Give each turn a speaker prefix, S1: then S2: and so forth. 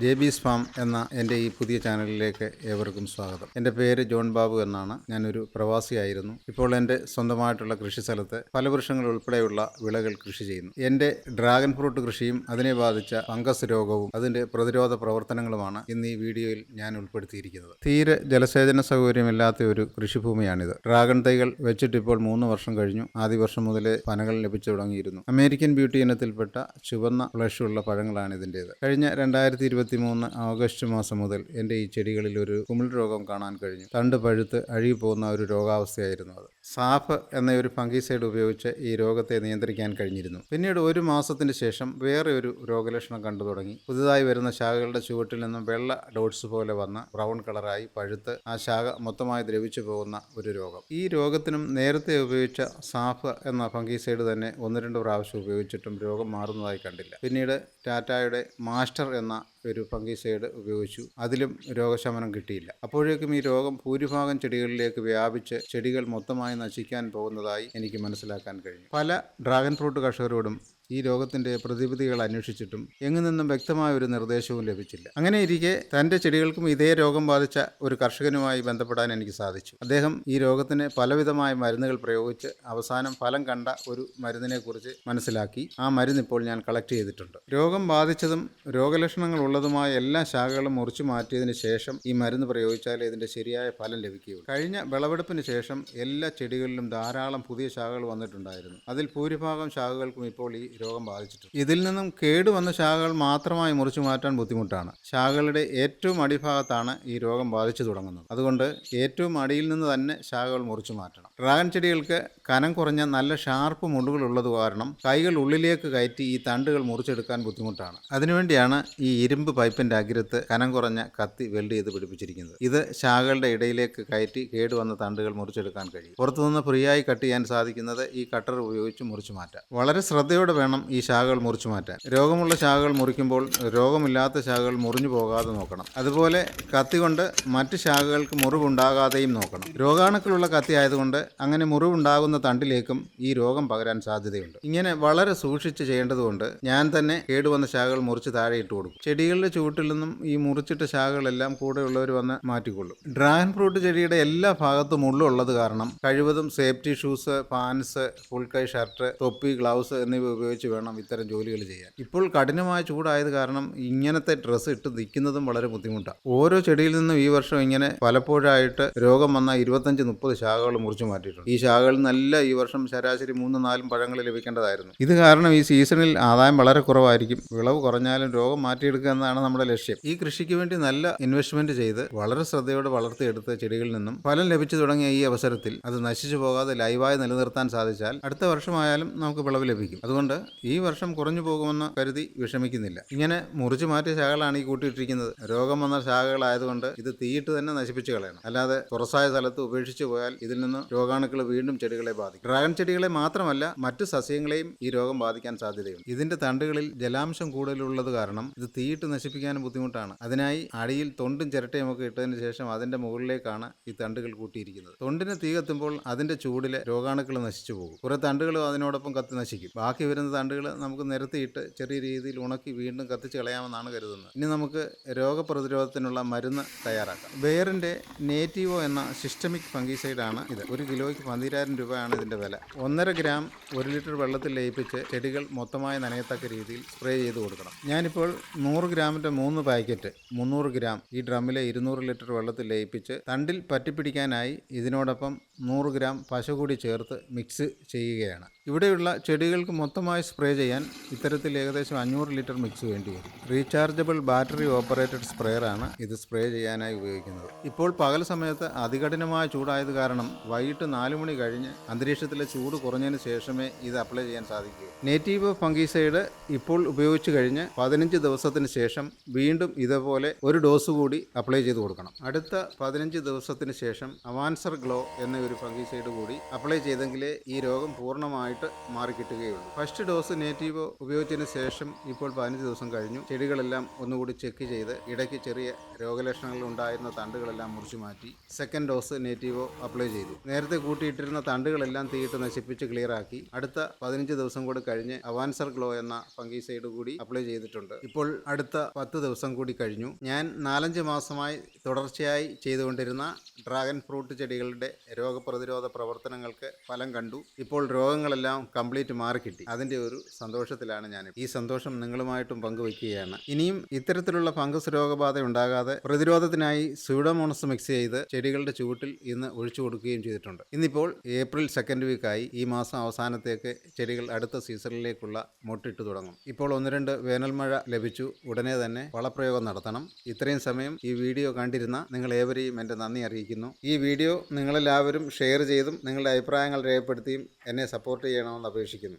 S1: J ബീസ് farm എന്ന എന്റെ ഈ പുതിയ ചാനലിലേക്ക് ഏവർക്കും സ്വാഗതം. എന്റെ പേര് ജോൺ ബാബു എന്നാണ്. ഞാനൊരു പ്രവാസിയായിരുന്നു. ഇപ്പോൾ എന്റെ സ്വന്തമായിട്ടുള്ള കൃഷി സ്ഥലത്ത് ഫലവൃക്ഷങ്ങൾ ഉൾപ്പെടെയുള്ള വിളകൾ കൃഷി ചെയ്യുന്നു. എന്റെ ഡ്രാഗൺ ഫ്രൂട്ട് കൃഷിയും അതിനെ ബാധിച്ച ഫംഗസ് രോഗവും അതിന്റെ പ്രതിരോധ പ്രവർത്തനങ്ങളുമാണ് ഇന്ന് ഈ വീഡിയോയിൽ ഞാൻ ഉൾപ്പെടുത്തിയിരിക്കുന്നത്. തീരെ ജലസേചന സൗകര്യമില്ലാത്ത ഒരു കൃഷിഭൂമിയാണിത്. ഡ്രാഗൺ തൈകൾ വെച്ചിട്ട് ഇപ്പോൾ മൂന്ന് വർഷം കഴിഞ്ഞു. ആദ്യ വർഷം മുതലേ പനകൾ ലഭിച്ചു തുടങ്ങിയിരുന്നു. അമേരിക്കൻ ബ്യൂട്ടി ഇനത്തിൽപ്പെട്ട ചുവന്ന ഫ്ലഷുള്ള പഴങ്ങളാണ് ഇതിന്റേത് കഴിഞ്ഞ രണ്ടായിരത്തി ഇരുപത്തി മൂന്ന് ഓഗസ്റ്റ് മാസം മുതൽ എന്റെ ഈ ചെടികളിൽ ഒരു കുമിൾ രോഗം കാണാൻ കഴിഞ്ഞു. തണ്ട് പഴുത്ത് അഴുകിപ്പോകുന്ന ഒരു രോഗാവസ്ഥയായിരുന്നു അത്. സാഫ് എന്ന ഒരു ഫംഗിസൈഡ് ഉപയോഗിച്ച് ഈ രോഗത്തെ നിയന്ത്രിക്കാൻ കഴിഞ്ഞിരുന്നു. പിന്നീട് ഒരു മാസത്തിന് ശേഷം വേറെ ഒരു രോഗലക്ഷണം കണ്ടു തുടങ്ങി. പുതുതായി വരുന്ന ശാഖകളുടെ ചുവട്ടിൽ നിന്നും വെള്ള ഡോട്ട്സ് പോലെ വന്ന ബ്രൗൺ കളറായി പഴുത്ത് ആ ശാഖ മൊത്തമായി ദ്രവിച്ചു പോകുന്ന ഒരു രോഗം. ഈ രോഗത്തിനും നേരത്തെ ഉപയോഗിച്ച സാഫ് എന്ന ഫംഗിസൈഡ് തന്നെ ഒന്ന് രണ്ട് പ്രാവശ്യം ഉപയോഗിച്ചിട്ടും രോഗം മാറുന്നതായി കണ്ടില്ല. പിന്നീട് ടാറ്റായുടെ മാസ്റ്റർ എന്ന ഒരു ഫംഗിസൈഡ് ഉപയോഗിച്ചു. അതിലും രോഗശമനം കിട്ടിയില്ല. അപ്പോഴേക്കും ഈ രോഗം ഭൂരിഭാഗം ചെടികളിലേക്ക് വ്യാപിച്ച് ചെടികൾ മൊത്തമായി നശിക്കാൻ പോകുന്നതായി എനിക്ക് മനസ്സിലാക്കാൻ കഴിഞ്ഞു. പല ഡ്രാഗൺ ഫ്രൂട്ട് കർഷകരോടും ഈ രോഗത്തിന്റെ പ്രതിവിധികൾ അന്വേഷിച്ചിട്ടും എങ്ങു നിന്നും വ്യക്തമായ ഒരു നിർദ്ദേശവും ലഭിച്ചില്ല. അങ്ങനെ ഇരിക്കെ തന്റെ ചെടികൾക്കും ഇതേ രോഗം ബാധിച്ച ഒരു കർഷകനുമായി ബന്ധപ്പെടാൻ എനിക്ക് സാധിച്ചു. അദ്ദേഹം ഈ രോഗത്തിന് പലവിധമായ മരുന്നുകൾ പ്രയോഗിച്ച് അവസാനം ഫലം കണ്ട ഒരു മരുന്നിനെക്കുറിച്ച് മനസ്സിലാക്കി. ആ മരുന്ന് ഇപ്പോൾ ഞാൻ കളക്ട് ചെയ്തിട്ടുണ്ട്. രോഗം ബാധിച്ചതും രോഗലക്ഷണങ്ങൾ ഉള്ളതുമായ എല്ലാ ശാഖകളും മുറിച്ചു മാറ്റിയതിന് ശേഷം ഈ മരുന്ന് പ്രയോഗിച്ചാലേ ഇതിന്റെ ശരിയായ ഫലം ലഭിക്കുകയുള്ളൂ. കഴിഞ്ഞ വിളവെടുപ്പിന് ശേഷം എല്ലാ ചെടികളിലും ധാരാളം പുതിയ ശാഖകൾ വന്നിട്ടുണ്ടായിരുന്നു. അതിൽ ഭൂരിഭാഗം ശാഖകൾക്കും ഇപ്പോൾ ഈ രോഗം ബാധിച്ചിട്ടുണ്ട്. ഇതിൽ നിന്നും കേടുവന്ന ശാഖകൾ മാത്രമായി മുറിച്ചു മാറ്റാൻ ബുദ്ധിമുട്ടാണ്. ശാഖകളുടെ ഏറ്റവും അടിഭാഗത്താണ് ഈ രോഗം ബാധിച്ചു തുടങ്ങുന്നത്. അതുകൊണ്ട് ഏറ്റവും അടിയിൽ നിന്ന് തന്നെ ശാഖകൾ മുറിച്ചു മാറ്റണം. ഡ്രാഗൺ ചെടികൾക്ക് കനം കുറഞ്ഞ നല്ല ഷാർപ്പ് മുണ്ടുകൾ ഉള്ളത് കാരണം കൈകൾ ഉള്ളിലേക്ക് കയറ്റി ഈ തണ്ടുകൾ മുറിച്ചെടുക്കാൻ ബുദ്ധിമുട്ടാണ്. അതിനുവേണ്ടിയാണ് ഈ ഇരുമ്പ് പൈപ്പിന്റെ അഗ്രത്ത് കനം കുറഞ്ഞ കത്തി വെൽഡ് ചെയ്ത് പിടിപ്പിച്ചിരിക്കുന്നത്. ഇത് ശാഖകളുടെ ഇടയിലേക്ക് കയറ്റി കേടുവന്ന തണ്ടുകൾ മുറിച്ചെടുക്കാൻ കഴിയും. പുറത്തുനിന്ന് ഫ്രീയായി കട്ട് ചെയ്യാൻ സാധിക്കുന്നത് ഈ കട്ടർ ഉപയോഗിച്ച് മുറിച്ചു മാറ്റാം. വളരെ ശ്രദ്ധയോടെ വേണം ഈ ശാഖകൾ മുറിച്ചു മാറ്റാൻ. രോഗമുള്ള ശാഖകൾ മുറിക്കുമ്പോൾ രോഗമില്ലാത്ത ശാഖകൾ മുറിഞ്ഞു പോകാതെ നോക്കണം. അതുപോലെ കത്തി കൊണ്ട് മറ്റ് ശാഖകൾക്ക് മുറിവുണ്ടാകാതെയും നോക്കണം. രോഗാണുക്കളുള്ള കത്തി ആയതുകൊണ്ട് അങ്ങനെ മുറിവുണ്ടാകുന്ന തണ്ടിലേക്കും ഈ രോഗം പകരാൻ സാധ്യതയുണ്ട്. ഇങ്ങനെ വളരെ സൂക്ഷിച്ച് ചെയ്യേണ്ടതുകൊണ്ട് ഞാൻ തന്നെ കേടുവന്ന ശാഖകൾ മുറിച്ച് താഴെ ഇട്ട് കൊടുക്കും. ചെടികളുടെ ചുവട്ടിൽ നിന്നും ഈ മുറിച്ചിട്ട ശാഖകളെല്ലാം കൂടെയുള്ളവർ വന്ന് മാറ്റിക്കൊള്ളും. ഡ്രാഗൺ ഫ്രൂട്ട് ചെടിയുടെ എല്ലാ ഭാഗത്തും ഉള്ളത് കാരണം കഴിവതും സേഫ്റ്റി ഷൂസ് പാൻസ് ഫുൾ കൈ ഷർട്ട് തൊപ്പി ഗ്ലൗസ് എന്നിവ ഉപയോഗിച്ച് വേണം ഇത്തരം ജോലികൾ ചെയ്യാൻ. ഇപ്പോൾ കഠിനമായ ചൂടായത് കാരണം ഇങ്ങനത്തെ ഡ്രസ്സ് ഇട്ട് നിൽക്കുന്നതും വളരെ ബുദ്ധിമുട്ടാണ്. ഓരോ ചെടിയിൽ നിന്നും ഈ വർഷം ഇങ്ങനെ പലപ്പോഴായിട്ട് രോഗം വന്ന ഇരുപത്തഞ്ച് മുപ്പത് ശാഖകൾ മുറിച്ചു മാറ്റിയിട്ടുണ്ട്. ഈ ശാഖകൾ നല്ല ഈ വർഷം ശരാശരി മൂന്ന് നാലും പഴങ്ങൾ ലഭിക്കേണ്ടതായിരുന്നു. ഇത് കാരണം ഈ സീസണിൽ ആദായം വളരെ കുറവായിരിക്കും. വിളവ് കുറഞ്ഞാലും രോഗം മാറ്റിയെടുക്കുക എന്നതാണ് നമ്മുടെ ലക്ഷ്യം. ഈ കൃഷിക്ക് വേണ്ടി നല്ല ഇൻവെസ്റ്റ്മെന്റ് ചെയ്ത് വളരെ ശ്രദ്ധയോടെ വളർത്തിയെടുത്ത ചെടികളിൽ നിന്നും ഫലം ലഭിച്ചു തുടങ്ങിയ ഈ അവസരത്തിൽ അത് നശിച്ചു പോകാതെ ലൈവായി നിലനിർത്താൻ സാധിച്ചാൽ അടുത്ത വർഷമായാലും നമുക്ക് വിളവ് ലഭിക്കും. അതുകൊണ്ട് ഈ വർഷം കുറഞ്ഞു പോകുമെന്ന് കരുതി വിഷമിക്കുന്നില്ല. ഇങ്ങനെ മുറിച്ചു മാറ്റിയ ശാഖകളാണ് ഈ കൂട്ടിയിട്ടിരിക്കുന്നത്. രോഗം വന്ന ശാഖകളായതുകൊണ്ട് ഇത് തീയിട്ട് തന്നെ നശിപ്പിച്ചു കളയണം. അല്ലാതെ തുറസായ സ്ഥലത്ത് ഉപേക്ഷിച്ചു പോയാൽ ഇതിൽ നിന്ന് രോഗാണുക്കൾ വീണ്ടും ചെടികളെ ബാധിക്കും. ഡ്രാഗൺ ചെടികളെ മാത്രമല്ല മറ്റു സസ്യങ്ങളെയും ഈ രോഗം ബാധിക്കാൻ സാധ്യതയുണ്ട്. ഇതിന്റെ തണ്ടുകളിൽ ജലാംശം കൂടുതലുള്ളത് കാരണം ഇത് തീയിട്ട് നശിപ്പിക്കാനും ബുദ്ധിമുട്ടാണ്. അതിനായി അടിയിൽ തൊണ്ടും ചിരട്ടയും ഒക്കെ ഇട്ടതിന് ശേഷം അതിന്റെ മുകളിലേക്കാണ് ഈ തണ്ടുകൾ കൂട്ടിയിരിക്കുന്നത്. തൊണ്ടിന് തീ കത്തുമ്പോൾ അതിന്റെ ചൂടിലെ രോഗാണുക്കൾ നശിച്ചു പോകും. കുറെ തണ്ടുകളും അതിനോടൊപ്പം കത്തി നശിക്കും. ബാക്കി വരുന്ന തണ്ടുകൾ നമുക്ക് നിരത്തിയിട്ട് ചെറിയ രീതിയിൽ ഉണക്കി വീണ്ടും കത്തിച്ച് കളയാമെന്നാണ് കരുതുന്നത്. ഇനി നമുക്ക് രോഗപ്രതിരോധത്തിനുള്ള മരുന്ന് തയ്യാറാക്കാം. ബെയറിന്റെ നേറ്റീവോ എന്ന സിസ്റ്റമിക് ഫംഗീസൈഡാണ് ഇത്. ഒരു കിലോയ്ക്ക് പന്തിരായിരം രൂപയാണ് ഇതിന്റെ വില. ഒന്നര ഗ്രാം ഒരു ലിറ്റർ വെള്ളത്തിൽ ലയിപ്പിച്ച് ചെടികൾ മൊത്തമായി നനയത്തക്ക രീതിയിൽ സ്പ്രേ ചെയ്ത് കൊടുക്കണം. ഞാനിപ്പോൾ നൂറ് ഗ്രാമിന്റെ മൂന്ന് പാക്കറ്റ് മുന്നൂറ് ഗ്രാം ഈ ഡ്രമ്മിലെ ഇരുന്നൂറ് ലിറ്റർ വെള്ളത്തിൽ ലയിപ്പിച്ച് തണ്ടിൽ പറ്റിപ്പിടിക്കാനായി ഇതിനോടൊപ്പം നൂറ് ഗ്രാം പശ കൂടി ചേർത്ത് മിക്സ് ചെയ്യുകയാണ്. ഇവിടെയുള്ള ചെടികൾക്ക് മൊത്തമായി സ്പ്രേ ചെയ്യാൻ ഇത്തരത്തിൽ ഏകദേശം അഞ്ഞൂറ് ലിറ്റർ മിക്സ് വേണ്ടി വരും. റീചാർജബിൾ ബാറ്ററി ഓപ്പറേറ്റഡ് സ്പ്രേയറാണ് ഇത് സ്പ്രേ ചെയ്യാനായി ഉപയോഗിക്കുന്നത്. ഇപ്പോൾ പകൽ സമയത്ത് അതികഠിനമായ ചൂടായത് കാരണം വൈകിട്ട് നാല് മണി കഴിഞ്ഞ് അന്തരീക്ഷത്തിലെ ചൂട് കുറഞ്ഞതിന് ശേഷമേ ഇത് അപ്ലൈ ചെയ്യാൻ സാധിക്കൂ. നേറ്റീവ് ഫംഗീസൈഡ് ഇപ്പോൾ ഉപയോഗിച്ചു കഴിഞ്ഞ് പതിനഞ്ച് ദിവസത്തിന് ശേഷം വീണ്ടും ഇതേപോലെ ഒരു ഡോസ് കൂടി അപ്ലൈ ചെയ്ത് കൊടുക്കണം. അടുത്ത പതിനഞ്ച് ദിവസത്തിന് ശേഷം അവാൻസർ ഗ്ലോ എന്ന ഒരു ഫംഗിസൈഡ് കൂടി അപ്ലൈ ചെയ്തെങ്കിലേ ഈ രോഗം പൂർണമായിട്ട് മാറിക്കിട്ടുകയുള്ളൂ ഫസ്റ്റ് ഡോസ് നേറ്റീവോ ഉപയോഗിച്ചതിന് ശേഷം ഇപ്പോൾ പതിനഞ്ച് ദിവസം കഴിഞ്ഞു. ചെടികളെല്ലാം ഒന്നുകൂടി ചെക്ക് ചെയ്ത് ഇടയ്ക്ക് ചെറിയ രോഗലക്ഷണങ്ങൾ ഉണ്ടായിരുന്ന തണ്ടുകളെല്ലാം മുറിച്ചു മാറ്റി സെക്കൻഡ് ഡോസ് നേറ്റീവോ അപ്ലൈ ചെയ്തു. നേരത്തെ കൂട്ടിയിട്ടിരുന്ന തണ്ടുകളെല്ലാം തീയിട്ട് നശിപ്പിച്ച് ക്ലിയർ ആക്കി. അടുത്ത പതിനഞ്ച് ദിവസം കൂടി കഴിഞ്ഞ് അവാൻസർ ഗ്ലോ എന്ന ഫംഗിസൈഡ് കൂടി അപ്ലൈ ചെയ്തിട്ടുണ്ട്. ഇപ്പോൾ അടുത്ത പത്ത് ദിവസം കൂടി കഴിഞ്ഞു. ഞാൻ നാലഞ്ച് മാസമായി തുടർച്ചയായി ചെയ്തുകൊണ്ടിരുന്ന ഡ്രാഗൺ ഫ്രൂട്ട് ചെടികളുടെ രോഗപ്രതിരോധ പ്രവർത്തനങ്ങൾക്ക് ഫലം കണ്ടു. ഇപ്പോൾ രോഗങ്ങളെല്ലാം കംപ്ലീറ്റ് മാറിക്കിട്ടി. അതിന്റെ ഒരു സന്തോഷത്തിലാണ് ഞാൻ ഈ സന്തോഷം നിങ്ങളുമായിട്ടും പങ്കുവയ്ക്കുകയാണ് ഇനിയും ഇത്തരത്തിലുള്ള ഫംഗസ് രോഗബാധ ഉണ്ടാകാതെ പ്രതിരോധത്തിനായി സ്യൂഡോമോണസ് മിക്സ് ചെയ്ത് ചെടികളുടെ ചുവട്ടിൽ ഇന്ന് ഒഴിച്ചു കൊടുക്കുകയും ചെയ്തിട്ടുണ്ട്. ഇന്നിപ്പോൾ ഏപ്രിൽ സെക്കൻഡ് വീക്കായി ഈ മാസം അവസാനത്തേക്ക് ചെടികൾ അടുത്ത സീസണിലേക്കുള്ള മൊട്ടിട്ട് തുടങ്ങും. ഇപ്പോൾ ഒന്ന് രണ്ട് വേനൽ മഴ ലഭിച്ചു. ഉടനെ തന്നെ വളപ്രയോഗം നടത്തണം. ഇത്രയും സമയം ഈ വീഡിയോ കണ്ടിരുന്ന നിങ്ങൾ ഏവരെയും എന്റെ നന്ദി അറിയിക്കുന്നു. ഈ വീഡിയോ നിങ്ങളെല്ലാവരും ഷെയർ ചെയ്തും നിങ്ങളുടെ അഭിപ്രായങ്ങൾ രേഖപ്പെടുത്തിയും എന്നെ സപ്പോർട്ട് ചെയ്യണമെന്ന് അപേക്ഷിക്കുന്നു.